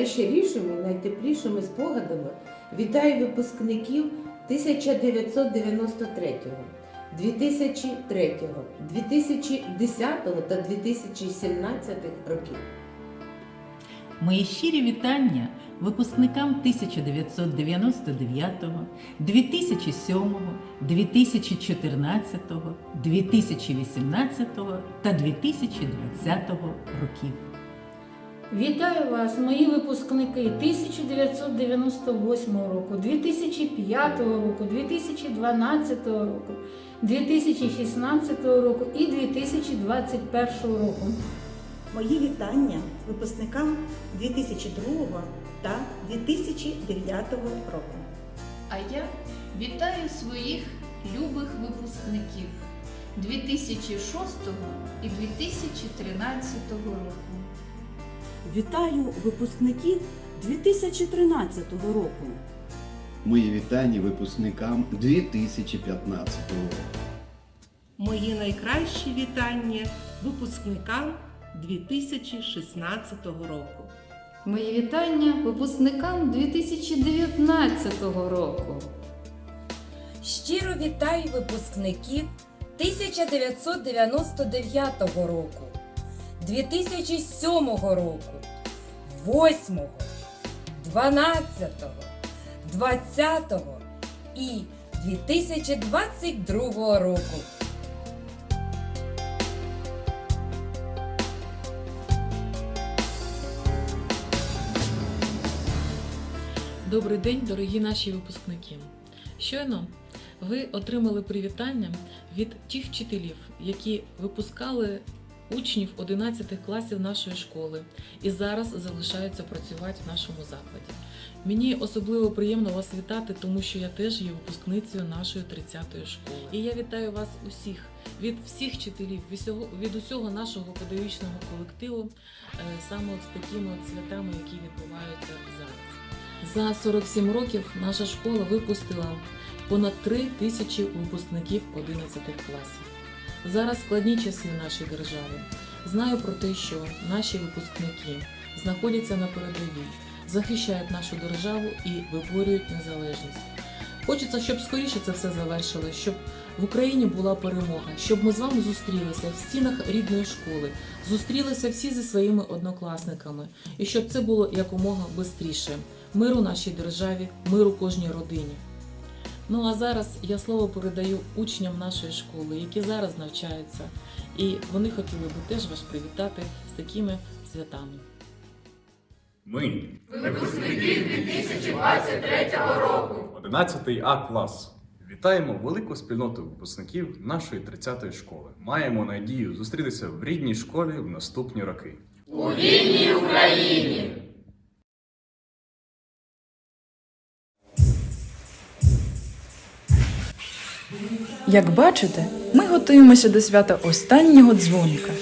найщирішими найтеплішими спогадами вітаю випускників 1993, 2003, 2010 та 2017 років. Мої щирі вітання випускникам 1999, 2007, 2014, 2018 та 2020 років. Вітаю вас, мої випускники 1998 року, 2005 року, 2012 року, 2016 року і 2021 року. Мої вітання випускникам 2002 та 2009 року. А я вітаю своїх любих випускників 2006 і 2013 року. Вітаю випускників 2013 року. Мої вітання випускникам 2015 року. Мої найкращі вітання випускникам 2016 року. Мої вітання випускникам 2019 року. Щиро вітаю випускників 1999 року, 2007 року, 8, 12, 20 і 2022 року. Добрий день, дорогі наші випускники. Щойно ви отримали привітання від тих вчителів, які випускали учнів 11 класів нашої школи і зараз залишаються працювати в нашому закладі. Мені особливо приємно вас вітати, тому що я теж є випускницею нашої 30-ї школи. І я вітаю вас усіх від всіх вчителів, від усього, нашого педагогічного колективу, е, саме з такими святами, які відбуваються зараз. За 47 років наша школа випустила понад 3 тисячі випускників 11 класів. Зараз складні часи в нашій державі. Знаю про те, що наші випускники знаходяться на передовій, захищають нашу державу і виборюють незалежність. Хочеться, щоб скоріше це все завершилось, щоб в Україні була перемога, щоб ми з вами зустрілися в стінах рідної школи, зустрілися всі зі своїми однокласниками, і щоб це було якомога швидше. Миру нашій державі, миру кожній родині. Ну а зараз я слово передаю учням нашої школи, які зараз навчаються, і вони хотіли би теж вас привітати з такими святами. Ми, випускники 2023 року, 11 А клас. Вітаємо велику спільноту випускників нашої 30-ї школи. Маємо надію зустрітися в рідній школі в наступні роки. У вільній Україні! Як бачите, ми готуємося до свята останнього дзвоника,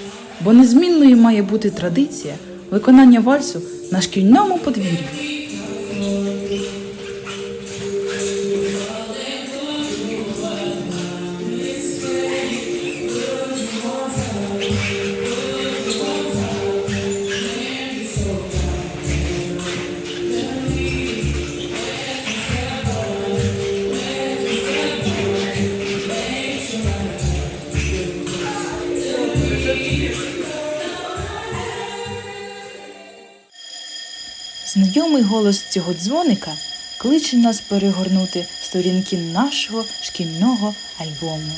бо незмінною має бути традиція виконання вальсу на шкільному подвір'ї. Знайомий голос цього дзвоника кличе нас перегорнути сторінки нашого шкільного альбому.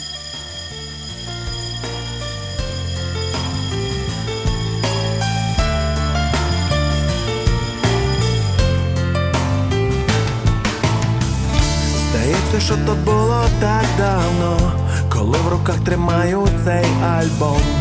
Здається, що то було так давно, коли в руках тримаю цей альбом.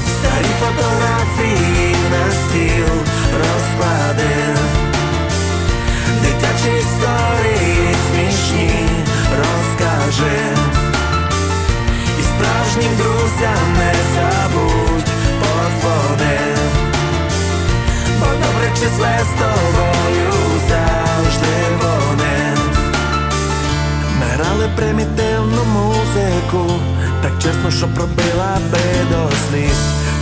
Старі фотографії на стіл розклади. Дитячі історії смішні розкажи І справжнім друзям не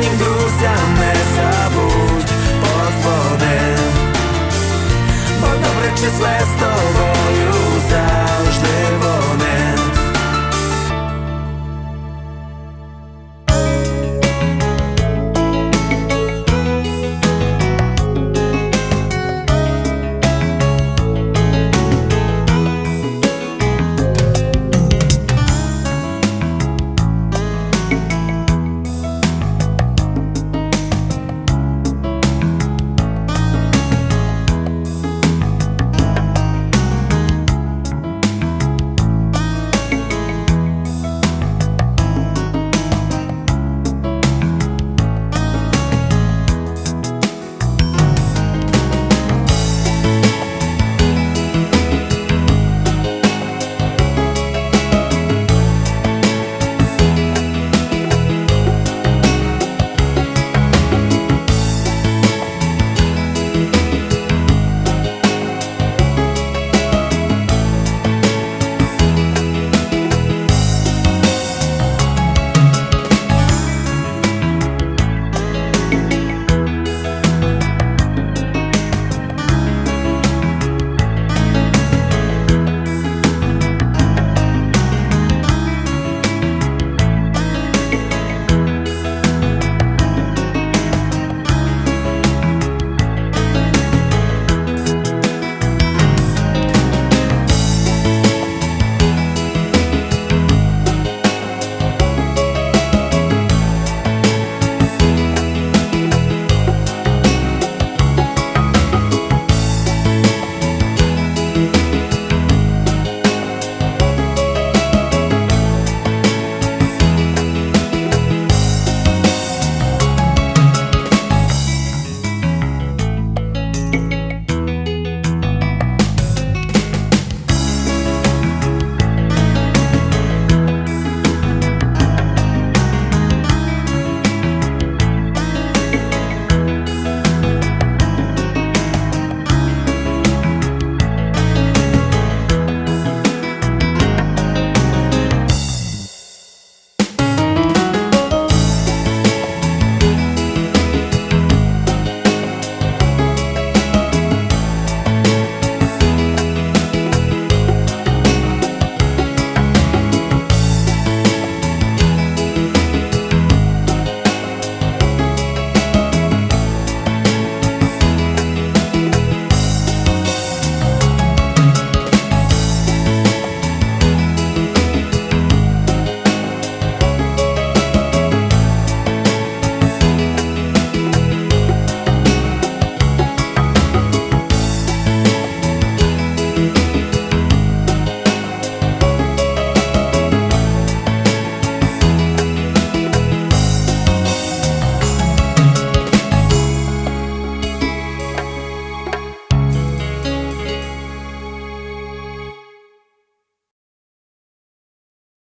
і друзям не забудь позвони, Бо добре числе з